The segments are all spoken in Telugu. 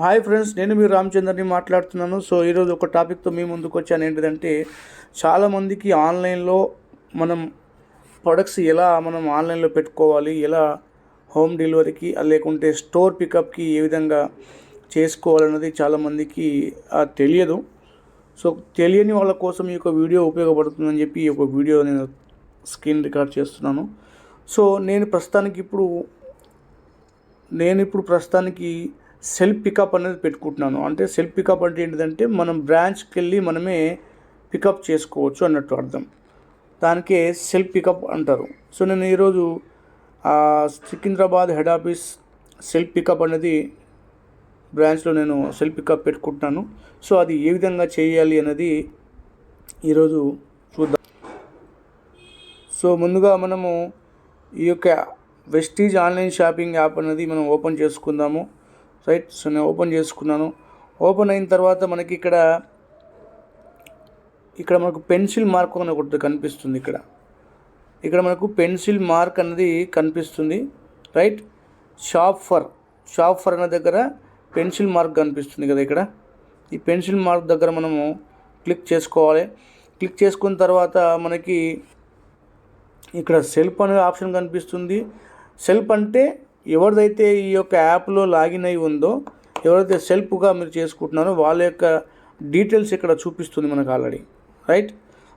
హాయ్ ఫ్రెండ్స్ నేను మీ రామచంద్రని మాట్లాడుతున్నాను. సో ఈరోజు ఒక టాపిక్తో మీ ముందుకు వచ్చాను. ఏంటిదంటే చాలామందికి ఆన్లైన్లో మనం ప్రొడక్ట్స్ ఎలా మనం ఆన్లైన్లో పెట్టుకోవాలి ఎలా హోమ్ డెలివరీకి లేకుంటే స్టోర్ పికప్కి ఏ విధంగా చేసుకోవాలన్నది చాలామందికి తెలియదు. సో తెలియని వాళ్ళ కోసం ఈ యొక్క వీడియో ఉపయోగపడుతుందని చెప్పి ఈ యొక్క వీడియో నేను స్క్రీన్ రికార్డ్ చేస్తున్నాను. సో నేను ప్రస్తుతానికి ఇప్పుడు నేను ఇప్పుడు ప్రస్తుతానికి సెల్ఫ్ పికప్ అనేది పెట్టుకుంటున్నాను. అంటే సెల్ఫ్ పికప్ అంటే ఏంటిదంటే మనం బ్రాంచ్కి వెళ్ళి మనమే పికప్ చేసుకోవచ్చు అన్నట్టు అర్థం. దానికే సెల్ఫ్ పికప్ అంటారు. సో నేను ఈరోజు Secunderabad head office self pickup అనేది బ్రాంచ్లో నేను సెల్ఫ్ పికప్ పెట్టుకుంటున్నాను. సో అది ఏ విధంగా చేయాలి అనేది ఈరోజు చూద్దాం. సో ముందుగా మనము ఈ యొక్క వెస్టీజ్ ఆన్లైన్ షాపింగ్ యాప్ అనేది మనం ఓపెన్ చేసుకుందాము. రైట్? సో నేను ఓపెన్ చేసుకున్నాను. ఓపెన్ అయిన తర్వాత మనకి ఇక్కడ ఇక్కడ మనకు పెన్సిల్ మార్క్ అని ఒకటి కనిపిస్తుంది ఇక్కడ. ఇక్కడ మనకు పెన్సిల్ మార్క్ అనేది కనిపిస్తుంది. Right? Shop for shop for అనే దగ్గర పెన్సిల్ మార్క్ కనిపిస్తుంది కదా ఇక్కడ. ఈ పెన్సిల్ మార్క్ దగ్గర మనము క్లిక్ చేసుకోవాలి. క్లిక్ చేసుకున్న తర్వాత మనకి ఇక్కడ సెల్ఫ్ అనే ఆప్షన్ కనిపిస్తుంది. సెల్ఫ్ అంటే ఎవరిదైతే ఈ యొక్క యాప్లో లాగిన్ అయి ఉందో ఎవరైతే సెల్ఫ్గా మీరు చేసుకుంటున్నారో వాళ్ళ యొక్క డీటెయిల్స్ ఇక్కడ చూపిస్తుంది మనకు ఆల్రెడీ. రైట్?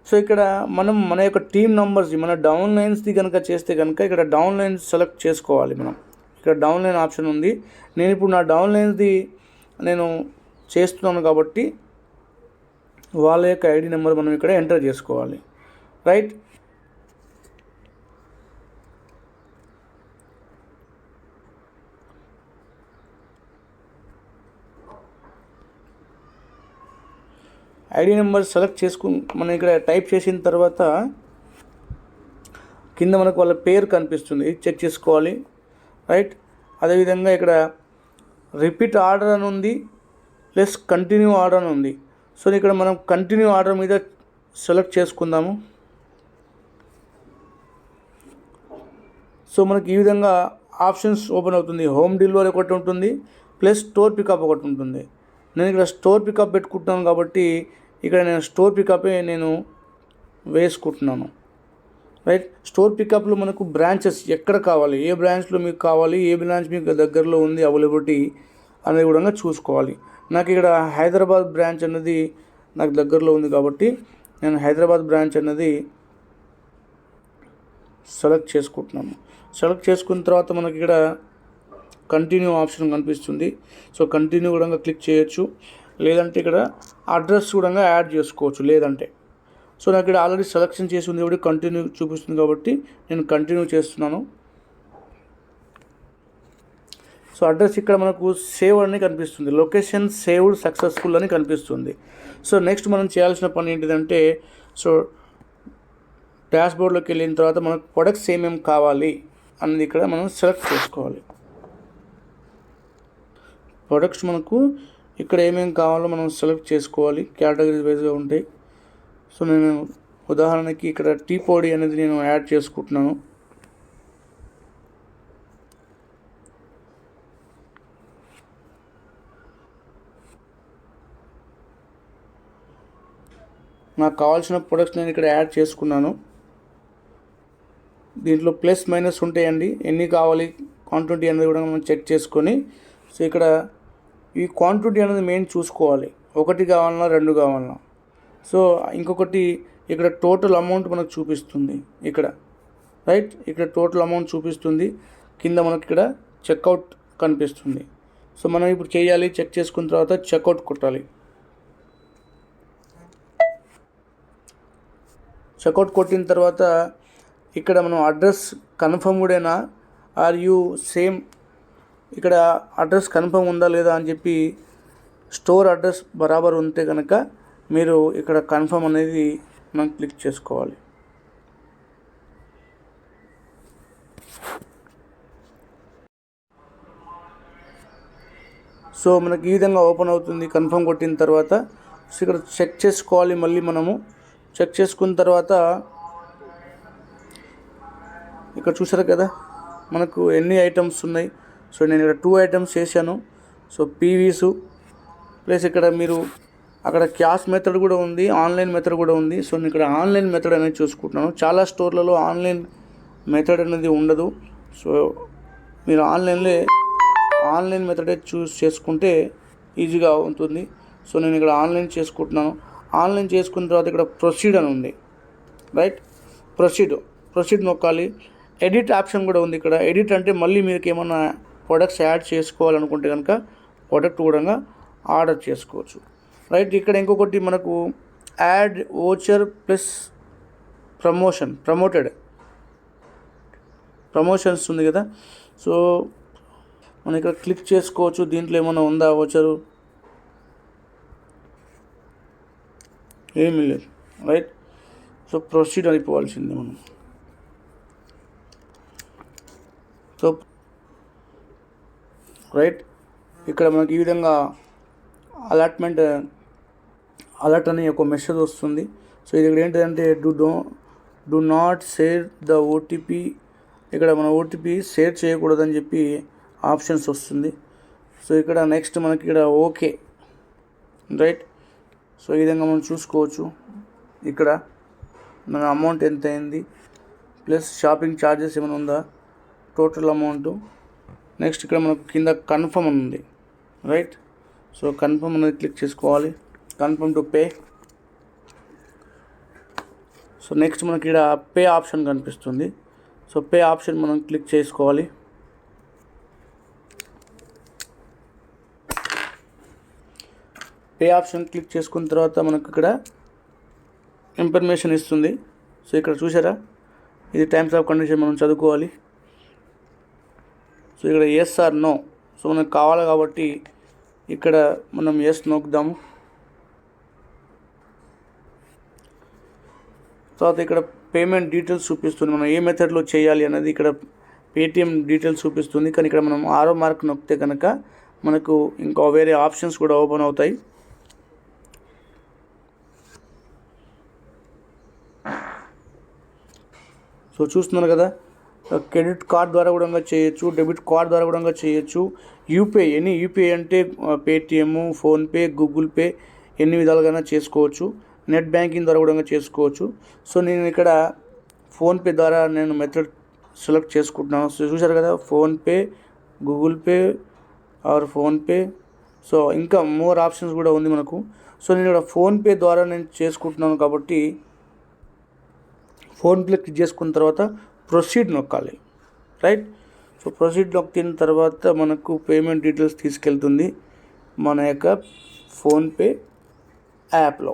సో ఇక్కడ మనం మన యొక్క టీమ్ నంబర్స్ మన డౌన్ లైన్స్ది కనుక చేస్తే కనుక ఇక్కడ డౌన్ లైన్స్ సెలెక్ట్ చేసుకోవాలి మనం. ఇక్కడ డౌన్ లైన్ ఆప్షన్ ఉంది. నేను ఇప్పుడు నా డౌన్ లైన్స్ది నేను చేస్తున్నాను కాబట్టి వాళ్ళ యొక్క ఐడి నెంబర్ మనం ఇక్కడ ఎంటర్ చేసుకోవాలి. రైట్? ఐడి నెంబర్ సెలెక్ట్ చేసుకు మనం ఇక్కడ టైప్ చేసిన తర్వాత కింద మనకు వాళ్ళ పేరు కనిపిస్తుంది. ఇది చెక్ చేసుకోవాలి. రైట్? అదేవిధంగా ఇక్కడ రిపీట్ ఆర్డర్ అని ఉంది ప్లస్ కంటిన్యూ ఆర్డర్ అని ఉంది. సో ఇక్కడ మనం కంటిన్యూ ఆర్డర్ మీద సెలెక్ట్ చేసుకుందాము. సో మనకి ఈ విధంగా ఆప్షన్స్ ఓపెన్ అవుతుంది. హోమ్ డెలివరీ ఒకటి ఉంటుంది ప్లస్ స్టోర్ పికప్ ఒకటి ఉంటుంది. నేను ఇక్కడ స్టోర్ పికప్ పెట్టుకుంటున్నాను కాబట్టి ఇక్కడ నేను స్టోర్ పికపే నేను వేసుకుంటున్నాను. రైట్ స్టోర్ పికప్లో మనకు బ్రాంచెస్ ఎక్కడ కావాలి? ఏ బ్రాంచ్లో మీకు కావాలి? ఏ బ్రాంచ్ మీకు దగ్గరలో ఉంది? అవైలబిలిటీ అనేది కూడా చూసుకోవాలి. నాకు ఇక్కడ హైదరాబాద్ బ్రాంచ్ అనేది నాకు దగ్గరలో ఉంది కాబట్టి నేను హైదరాబాద్ బ్రాంచ్ అనేది సెలెక్ట్ చేసుకుంటున్నాను. సెలెక్ట్ చేసుకున్న తర్వాత మనకి ఇక్కడ కంటిన్యూ ఆప్షన్ కనిపిస్తుంది. సో కంటిన్యూ కూడా క్లిక్ చేయొచ్చు. లేదంటే ఇక్కడ అడ్రస్ కూడా యాడ్ చేసుకోవచ్చు లేదంటే. సో నాకు ఇక్కడ ఆల్రెడీ సెలెక్షన్ చేసి ఉంది కాబట్టి కంటిన్యూ చూపిస్తుంది కాబట్టి నేను కంటిన్యూ చేస్తున్నాను. సో అడ్రస్ ఇక్కడ మనకు సేవ్ అని కనిపిస్తుంది లొకేషన్ సేవ్డ్ సక్సెస్ఫుల్ అని కనిపిస్తుంది. సో నెక్స్ట్ మనం చేయాల్సిన పని ఏంటిదంటే సో డాష్ బోర్డ్లోకి వెళ్ళిన తర్వాత మనకు ప్రొడక్ట్స్ ఏమేమి కావాలి అన్నది ఇక్కడ మనం సెలెక్ట్ చేసుకోవాలి. ప్రొడక్ట్స్ మనకు ఇక్కడ ఏమేమి కావాలో మనం సెలెక్ట్ చేసుకోవాలి కేటగిరీ వైజ్గా ఉంటాయి సో నేను ఉదాహరణకి ఇక్కడ టీ పొడి అనేది నేను యాడ్ చేసుకుంటున్నాను. నాకు కావాల్సిన ప్రొడక్ట్స్ నేను ఇక్కడ యాడ్ చేసుకున్నాను. దీంట్లో ప్లస్ మైనస్ ఉంటాయండి. ఎన్ని కావాలి క్వాంటిటీ అనేది కూడా మనం చెక్ చేసుకొని. సో ఇక్కడ ఈ క్వాంటిటీ అనేది మెయిన్ చూసుకోవాలి. ఒకటి కావాలన్నా రెండు కావాలన్నా. సో ఇంకొకటి ఇక్కడ టోటల్ అమౌంట్ మనకు చూపిస్తుంది. ఇక్కడ రైట్ ఇక్కడ టోటల్ అమౌంట్ చూపిస్తుంది. కింద మనకి ఇక్కడ చెక్అవుట్ కనిపిస్తుంది. సో మనం ఇప్పుడు చేయాలి చెక్ చేసుకున్న తర్వాత చెక్అవుట్ కొట్టాలి. చెక్అవుట్ కొట్టిన తర్వాత ఇక్కడ మనం అడ్రస్ కన్ఫర్మ్డేనా ఆర్ యూ సేమ్ ఇక్కడ అడ్రస్ కన్ఫర్మ్ ఉందా లేదా అని చెప్పి స్టోర్ అడ్రస్ బరాబర్ ఉంటే కనుక మీరు ఇక్కడ కన్ఫర్మ్ అనేది మనం క్లిక్ చేసుకోవాలి. సో మనకి ఈ విధంగా ఓపెన్ అవుతుంది కన్ఫర్మ్ కొట్టిన తర్వాత. సో ఇక్కడ చెక్ చేసుకోవాలి మళ్ళీ మనము. చెక్ చేసుకున్న తర్వాత ఇక్కడ చూసారు కదా మనకు ఎన్ని ఐటమ్స్ ఉన్నాయి. సో నేను ఇక్కడ టూ ఐటమ్స్ చేశాను. సో పీవీసు ప్లస్ ఇక్కడ మీరు అక్కడ క్యాష్ మెథడ్ కూడా ఉంది ఆన్లైన్ మెథడ్ కూడా ఉంది. సో నేను ఇక్కడ ఆన్లైన్ మెథడ్ అనేది చూసుకుంటున్నాను. చాలా స్టోర్లలో ఆన్లైన్ మెథడ్ అనేది ఉండదు. సో మీరు ఆన్లైన్లో ఆన్లైన్ మెథడే చూస్ చేసుకుంటే ఈజీగా ఉంటుంది. సో నేను ఇక్కడ ఆన్లైన్ చేసుకుంటున్నాను. ఆన్లైన్ చేసుకున్న తర్వాత ఇక్కడ ప్రొసీడ్ అని ఉంది. రైట్? ప్రొసీడ్. ప్రొసీడ్ నొక్కాలి. ఎడిట్ ఆప్షన్ కూడా ఉంది ఇక్కడ. ఎడిట్ అంటే మళ్ళీ మీకు ఏమన్నా ప్రొడక్ట్స్ యాడ్ చేసుకోవాలనుకుంటే కనుక ప్రొడక్ట్ కూడా ఆర్డర్ చేసుకోవచ్చు. రైట్ ఇక్కడ ఇంకొకటి మనకు add voucher plus promotion promoted promotions ఉంది కదా. సో మనం ఇక్కడ క్లిక్ చేసుకోవచ్చు. దీంట్లో ఏమైనా ఉందా ఓచరు ఏమీ లేదు. రైట్ సో ప్రొసీడ్ అయిపోవాల్సిందే మనం. So right? ఇక్కడ మనకి ఈ విధంగా అలాట్మెంట్ అలర్ట్ అనే ఒక మెసేజ్ వస్తుంది. సో ఇది ఇక్కడ ఏంటంటే do do do not share the OTP ఇక్కడ మన ఓటీపీ షేర్ చేయకూడదని చెప్పి ఆప్షన్స్ వస్తుంది. సో ఇక్కడ నెక్స్ట్ మనకి ఇక్కడ ఓకే రైట్ సో ఈ విధంగా మనం చూసుకోవచ్చు. ఇక్కడ మన అమౌంట్ ఎంత అయింది ప్లస్ షాపింగ్ ఛార్జెస్ ఏమైనా ఉందా? టోటల్ అమౌంట్ నెక్స్ట్ ఇక్కడ మనకు కింద కన్ఫర్మ్ ఉంది. రైట్? సో కన్ఫర్మ్ అనేది క్లిక్ చేసుకోవాలి. Confirm to pay. So next మనకి ఇక్కడ పే ఆప్షన్ కనిపిస్తుంది. సో పే ఆప్షన్ మనం క్లిక్ చేసుకోవాలి. పే ఆప్షన్ క్లిక్ చేసుకున్న తర్వాత మనకు ఇక్కడ ఇన్ఫర్మేషన్ ఇస్తుంది. సో ఇక్కడ చూసారా? ఇది టైమ్స్ ఆఫ్ కండిషన్ మనం చదువుకోవాలి. ఇక్కడ ఎస్ ఆర్ నో సో మనకు కావాలి కాబట్టి ఇక్కడ మనం ఎస్ నొక్కుదాము. తర్వాత ఇక్కడ పేమెంట్ డీటెయిల్స్ చూపిస్తుంది. మనం ఏ మెథడ్లో చేయాలి అనేది ఇక్కడ పేటిఎం డీటెయిల్స్ చూపిస్తుంది. కానీ ఇక్కడ మనం ఆరో మార్క్ నొక్కితే కనుక మనకు ఇంకా వేరే ఆప్షన్స్ కూడా ఓపెన్ అవుతాయి. సో చూస్తున్నారు కదా? క్రెడిట్ కార్డ్ ద్వారా కూడా చేయొచ్చు డెబిట్ కార్డ్ ద్వారా కూడా చేయొచ్చు. యూపీఐ ఎనీ యూపీఐ అంటే పేటిఎమ్ ఫోన్పే గూగుల్ పే ఎన్ని విధాలుగా చేసుకోవచ్చు. నెట్ బ్యాంకింగ్ ద్వారా కూడా చేసుకోవచ్చు. సో నేను ఇక్కడ ఫోన్పే ద్వారా నేను మెథడ్ సెలెక్ట్ చేసుకుంటున్నాను. సో చూసారు కదా PhonePe Google Pay or PhonePe. So ఇంకా మోర్ ఆప్షన్స్ కూడా ఉంది మనకు. సో నేను ఇక్కడ ఫోన్పే ద్వారా నేను చేసుకుంటున్నాను కాబట్టి ఫోన్పే క్లిక్ చేసుకున్న తర్వాత ప్రొసీడ్ నొక్కాలి రైట్ సో ప్రొసీడ్ నొక్కిన తర్వాత మనకు పేమెంట్ డీటెయిల్స్ తీసుకెళ్తుంది మన యొక్క ఫోన్పే యాప్లో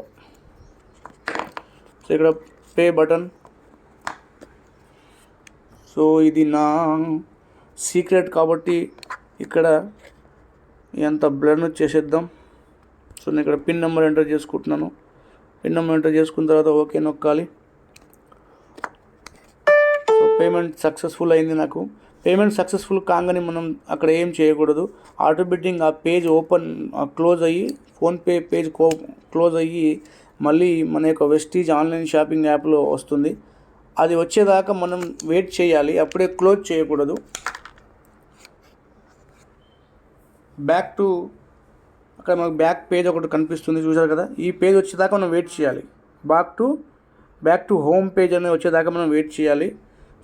సో ఇక్కడ పే బటన్. సో ఇది నా సీక్రెట్ కాబట్టి ఇక్కడ ఎంత బ్లర్ చేసేద్దాం. సో నేను ఇక్కడ పిన్ నెంబర్ ఎంటర్ చేసుకుంటున్నాను. పిన్ నెంబర్ ఎంటర్ చేసుకున్న తర్వాత ఓకే నొక్కాలి. పేమెంట్ సక్సెస్ఫుల్ అయింది నాకు. పేమెంట్ సక్సెస్ఫుల్ కాగానే మనం అక్కడ ఏం చేయకూడదు. ఆటోమేటిక్ ఆ పేజ్ ఓపెన్ క్లోజ్ అయ్యి ఫోన్పే పేజ్ కో క్లోజ్ అయ్యి మళ్ళీ మన యొక్క వెస్టీజ్ ఆన్లైన్ షాపింగ్ యాప్లో వస్తుంది. అది వచ్చేదాకా మనం వెయిట్ చేయాలి. అప్పుడే క్లోజ్ చేయకూడదు. బ్యాక్ టు అక్కడ మనకు బ్యాక్ పేజ్ ఒకటి కనిపిస్తుంది చూసారు కదా? ఈ పేజ్ వచ్చేదాకా మనం వెయిట్ చేయాలి. Back to back to home page అనేది వచ్చేదాకా మనం వెయిట్ చేయాలి.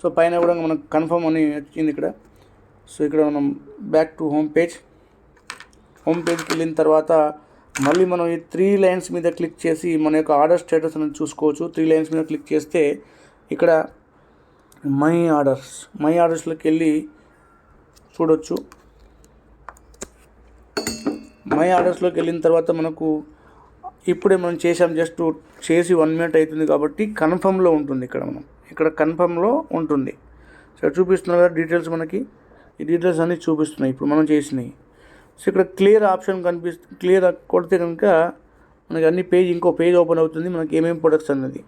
సో పైన కూడా మనకు కన్ఫర్మ్ అని వచ్చింది ఇక్కడ. సో ఇక్కడ మనం back to home page home పేజ్కి వెళ్ళిన తర్వాత మళ్ళీ మనం ఈ త్రీ లైన్స్ మీద క్లిక్ చేసి మన యొక్క ఆర్డర్ స్టేటస్ అనేది చూసుకోవచ్చు. త్రీ లైన్స్ మీద క్లిక్ చేస్తే ఇక్కడ మై ఆర్డర్స్ మై ఆర్డర్స్లోకి వెళ్ళి చూడొచ్చు. మై ఆర్డర్స్లోకి వెళ్ళిన తర్వాత మనకు ఇప్పుడే మనం చేసాం జస్ట్ చేసి వన్ మినిట్ అవుతుంది కాబట్టి కన్ఫర్మ్లో ఉంటుంది ఇక్కడ మనం. ఇక్కడ కన్ఫర్మ్లో ఉంటుంది. సో చూపిస్తున్నారు కదా డీటెయిల్స్ మనకి. ఈ డీటెయిల్స్ అన్నీ చూపిస్తున్నాయి. ఇప్పుడు మనం చేసినాయి సో ఇక్కడ క్లియర్ ఆప్షన్ కనిపిస్తుంది క్లియర్ కొడితే కనుక మనకి అన్ని పేజ్ ఇంకో పేజ్ ఓపెన్ అవుతుంది. మనకి ఏమేమి ప్రొడక్ట్స్ అన్నది.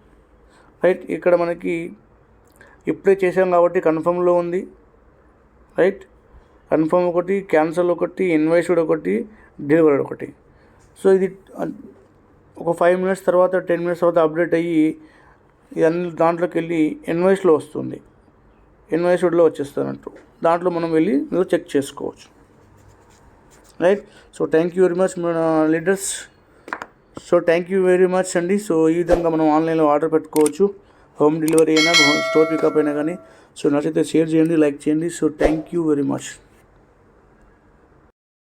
రైట్ ఇక్కడ మనకి ఇప్పుడే చేసాం కాబట్టి కన్ఫర్మ్లో ఉంది. రైట్ కన్ఫర్మ్ ఒకటి క్యాన్సల్ ఒకటి ఇన్వాయిస్డ్ ఒకటి డెలివరీ ఒకటి. సో ఇది ఒక ఫైవ్ మినిట్స్ తర్వాత టెన్ మినిట్స్ తర్వాత అప్డేట్ అయ్యి ఇవన్నీ దాంట్లోకి వెళ్ళి ఇన్వాయిస్లో వస్తుంది. ఇన్వాయిస్డ్లో వచ్చేస్తున్నట్టు దాంట్లో మనం వెళ్ళి మీరు చెక్ చేసుకోవచ్చు. Right? So thank you very much మన leaders. So thank you very much అండి. సో ఈ విధంగా మనం ఆన్లైన్లో ఆర్డర్ పెట్టుకోవచ్చు. హోమ్ డెలివరీ అయినా స్టోర్ పికప్ అయినా కానీ. సో నచ్చితే షేర్ చేయండి లైక్ చేయండి. So thank you very much.